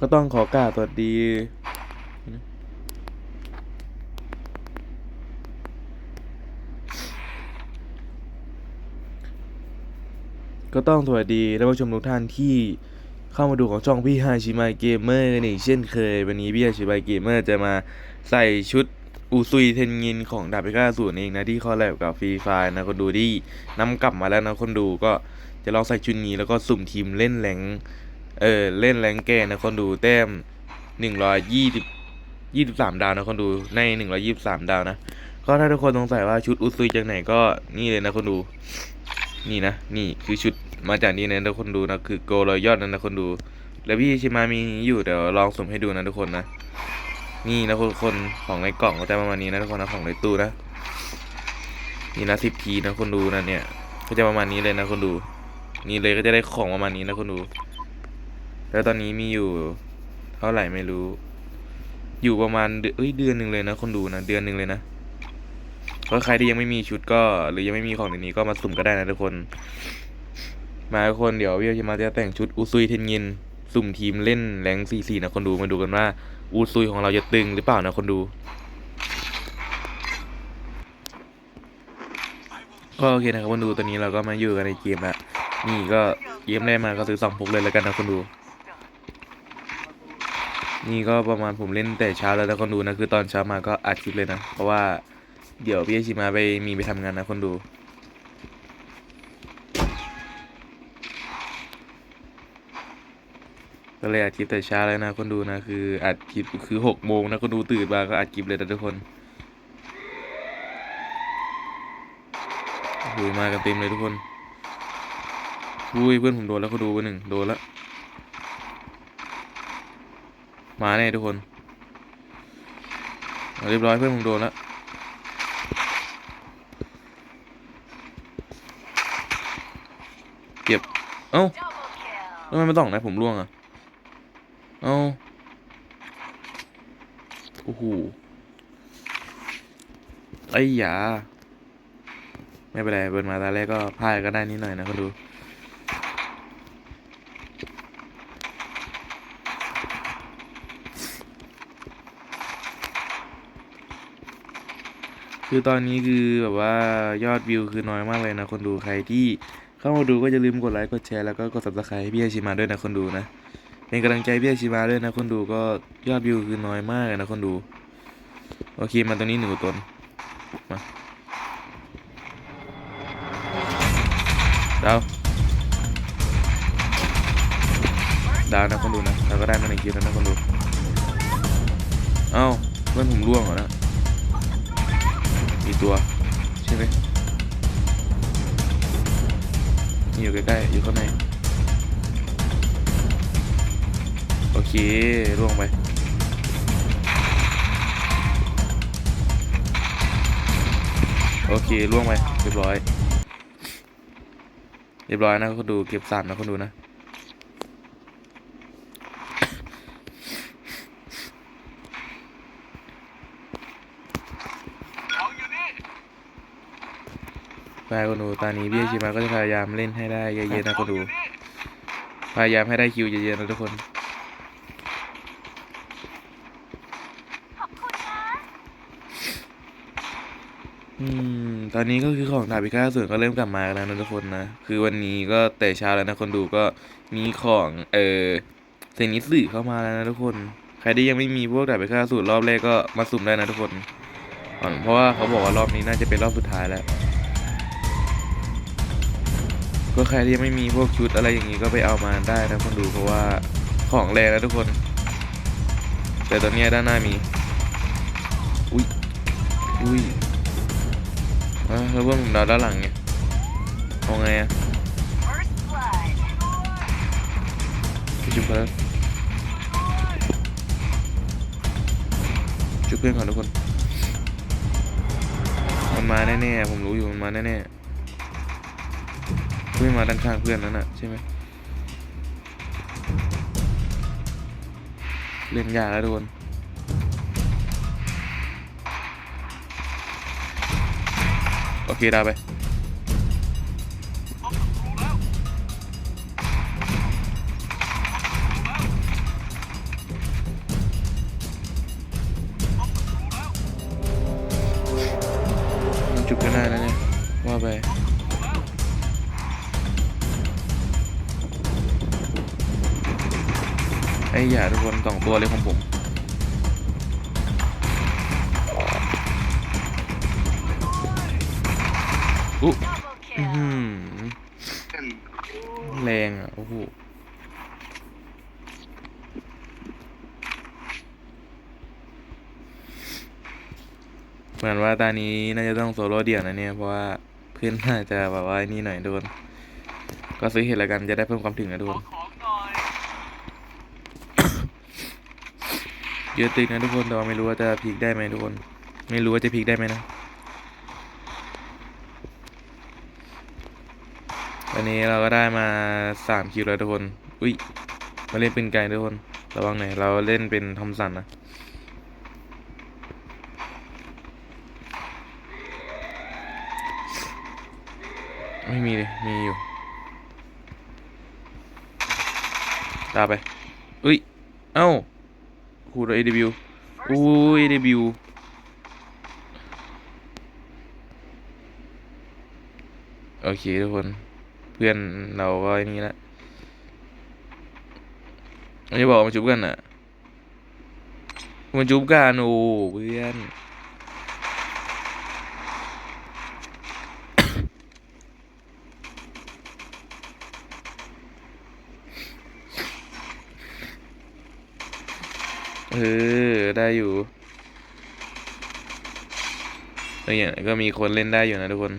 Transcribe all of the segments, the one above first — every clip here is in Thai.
ก็ต้องขอกราบสวัสดีก็ต้องสวัสดีท่านผู้ชมทุกท่านที่เข้ามาดูของช่องพี่ฮาชิมายเกมเมอร์นอีกเช่นเคย วันนี้พี่ฮาชิมายเกมเมอร์จะมาใส่ชุดอูซุยเทนยินของดาบพิฆาตศูนเองนะที่คอลแลบกับฟรีไฟนะคนดูที่นำกลับมาแล้วนะคนดูก็จะลองใส่ชุดนี้แล้วก็สุ่มทีมเล่นแรง เออเล่นแรงแก่นะคนดูแต้มหนึ่งร้อยยี่สิบยี่สิบสามดาวนะคนดูในหนึ่งร้อยยี่สิบสามดาวนะก็ถ้าทุกคนสงสัยว่าชุดอูซุยจากไหนก็นี่เลยนะคนดูนี่นะนี่คือชุดมาจากนี่นะทุกคนดูนะคือโกลยยอดนะนะคนดู แล้วพี่ชิมามีอยู่เดี๋ยวลองสุมให้ดูนะทุกคนนะ นี่นะทุกคนของในกล่องก็จะประมาณนี้นะทุกคนนะของในตู้นะนี่นะสิบทีนะคนดูนะเนี่ย ก็จะประมาณนี้เลยนะคนดู นี่เลยก็จะได้ของประมาณนี้นะคนดู แล้วตอนนี้มีอยู่เท่าไหร่ไม่รู้ อยู่ประมาณเดือนเอ้ยเดือนหนึ่งเลยนะคนดูนะเดือนหนึ่งเลยนะก็ใครที่ยังไม่มีชุดก็ หรือยังไม่มีของในนี้ก็มาสุ่มก็ได้นะทุกคน มาทุกคนเดี๋ยวพี่จะมาจะแต่งชุดอูซุยเทนยิน สุ่มทีมเล่นแรงซีซีนะคนดูมาดูกันว่าอูซุยของเราจะตึงหรือเปล่านะคนดูก็โอเคนะครับคนดูตอนนี้เราก็มาอยู่กันในเกมแล้วนี่ก็เกมแรกมาก็ซื้อสองพกเลยแล้วกันนะคนดู นี่ก็ประมาณผมเล่นแต่เช้าแล้วนะคนดูนะคือตอนเช้ามาก็อัดคลิปเลยนะ เพราะว่าเดี๋ยวพี่ชิมาไปมีไปทำงานนะคนดูก็เลยอัดคลิปแต่เช้าแล้วนะคนดูนะคืออัดคลิปคือหกโมงนะคนดูตื่นมาก็อัดคลิปเลยนะทุกคนโอ้โหมากันเต็มเลยทุกคนอุ้ยเพื่อนผมโดนแล้วเขาดูไปหนึ่งโดนแล้ว มาแน่ทุกคนเเรียบร้อยเพื่อนผมโดนแล้วเก็บ เอ้าทำไมไม่ต้องนะผมร่วงอะ เอ้า โอ้โห ไอ้หยา ไม่เป็นไร เบิร์นมาตาแรกก็พ่ายก็ได้นิดหน่อยนะก็ดู คือตอนนี้คือแบบว่ายอดวิวคือน้อยมากเลยนะ คนดูใครที่เข้ามาดูก็อย่าลืมกดไลค์กดแชร์แล้วก็กด subscribe ให้พี่อาชิมาด้วยนะคนดูนะ เป็นกำลังใจพี่อาชิมาด้วยนะคนดูก็ยอดวิวคือน้อยมากเลยนะคนดู โอเคมาตรงนี้หนึ่งตนมาดาวดาวนะคนดูนะเราก็ได้มาในคลิปแล้วนะคนดู เอ้าเพื่อนผมร่วงเหรอนะ มีตัว ใช่ไหมนี่อยู่ใกล้ๆอยู่ข้างในโอเคล่วงไปโอเคล่วงไปเรียบร้อย เรียบร้อยนะคนดูเก็บสามนะคนดูนะ ไปคนดูตอนนี้พี่ชิมาก็จะพยายามเล่นให้ได้เยอะๆนะคนดู พยายามให้ได้คิวเยอะๆนะทุกคนอืมตอนนี้ก็คือของดาบพิฆาตอสูรก็เริ่มกลับมากันแล้วนะทุกคนนะ คือวันนี้ก็แต่เช้าแล้วนะคนดูก็มีของเออเซนิสึเข้ามาแล้วนะทุกคน ใครที่ยังไม่มีพวกดาบพิฆาตอสูรรอบแรกก็มาสุ่มได้นะทุกคนอ่อนเพราะว่าเขาบอกว่ารอบนี้น่าจะเป็นรอบสุดท้ายแล้ว ก็ใครที่ไม่มีพวกชุดอะไรอย่างนี้ก็ไปเอามาได้นะคนดูเพราะว่าของแรงนะทุกคน แต่ตอนนี้ด้านหน้ามี อุ้ย อุ้ยอ่าแล้วเพื่อนผมดาวด้านหลังไงเอาไงอะไปชุบเพื่อนชุบเพื่อนก่อนทุกคน มันมาแน่ๆผมรู้อยู่มันมาแน่ๆ ไม่มาด้านข้างเพื่อนนั้นอะใช่ไหมเล่นยาแล้วโดนโอเคได้ไปจุดกันได้แล้วเนี่ยว่าไป อ้ยาทุกคนสองตัวเลยของผมอุ๊อื้อหือแรงอะ โอ้โหเหมือนว่าตอนนี้น่าจะต้องโซโล่เดี่ยวนะเนี่ย เพราะว่าเพื่อนน่าจะแบบว่านี่หน่อยทุกคนก็ซื้อเห็ดล้วกันจะได้เพิ่มความถึงนะทุกคน เยอะตึกนะทุกคนแต่ว่าไม่รู้ว่าจะพลิกได้ไหมทุกคน ไม่รู้ว่าจะพลิกได้ไหมนะตอนนี้เราก็ได้มาสามคิวแล้วทุกคน อุ้ย มาเล่นเป็นไกลทุกคน ระวังหน่อย เราเล่นเป็นทอมสันนะไม่มีเลยมีอยู่ ตาไป อุ้ย เอ้า คูดเอดบิวอุ้ยเดบิวโอเคทุกคน เพื่อนเราก็ไอ้นี่ละไม่บอกมาจุบกันอะมาจุบกันโอ้เพื่อน เออ ได้อยู่เอออย่างก็มีคนเล่นได้อยู่นะทุกคน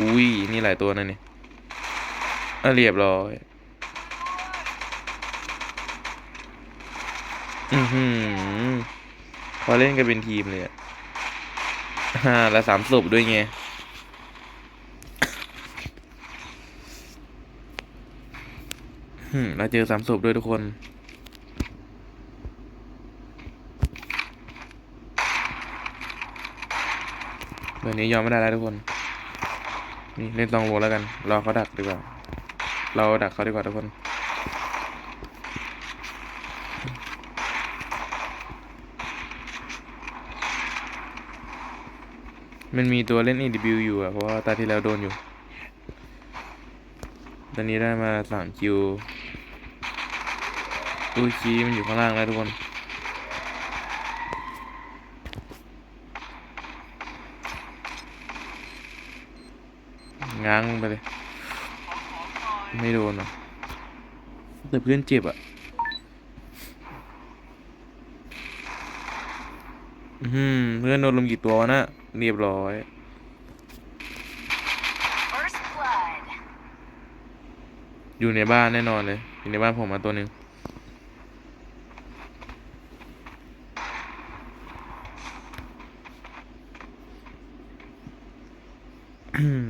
อุ้ย นี่หลายตัวนะเนี่ยเรียบร้อย อือหือ พอเล่นกันเป็นทีมเลยอะฮ่าและสามศพด้วยไงอืมเราเจอสามศพด้วยทุกคน แบบนี้ยอมไม่ได้แล้วทุกคน นี่เล่นตองโลแล้วกัน รอเขาดักดีกว่า เราดักเขาดีกว่าทุกคน มันมีตัวเล่น AW อยู่อะเพราะว่าตาที่แล้วโดนอยู่ ตอนนี้ได้มาสามคิวตู้คีมันอยู่ข้างล่างแล้วทุกคน ง้างไปเลย ไม่โดนอะแต่เพื่อนเจ็บอะอือหือเพื่อนโดนลมกี่ตัววะนะเรียบร้อยอยู่ในบ้านแน่นอนเลย อยู่ในบ้านผมมาตัวหนึ่งอืม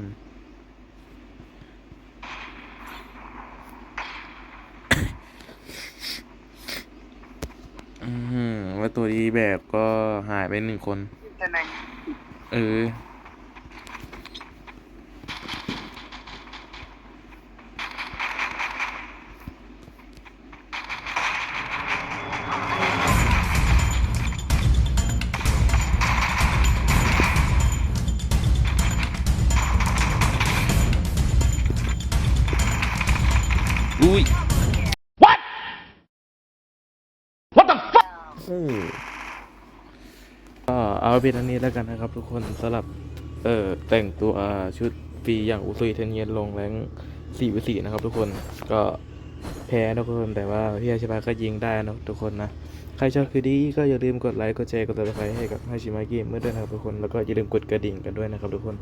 อืมว่า ตัวดีแบบก็หายไปหนึ่งคนเออ อุ้ย เออก็เอาเป็นอันนี้แล้วกันนะครับ ทุกคนสำหรับ เอ่อแต่งตัวชุดฟรีอย่างอุซุยเทนเยนลงแรงสี่วิสี่นะครับ ทุกคนก็แพ้นะทุกคนแต่ว่าพี่อาชิบะก็ยิงได้นะทุกคนนะใครชอบคลิปนี้ก็อย่าลืมกดไลค์กดแชร์กดติดตามให้กับฮาชิมะเกมเมื่อด้วยนะครับทุกคนแล้วก็อย่าลืมกดกระดิ่งกันด้วยนะครับทุกคน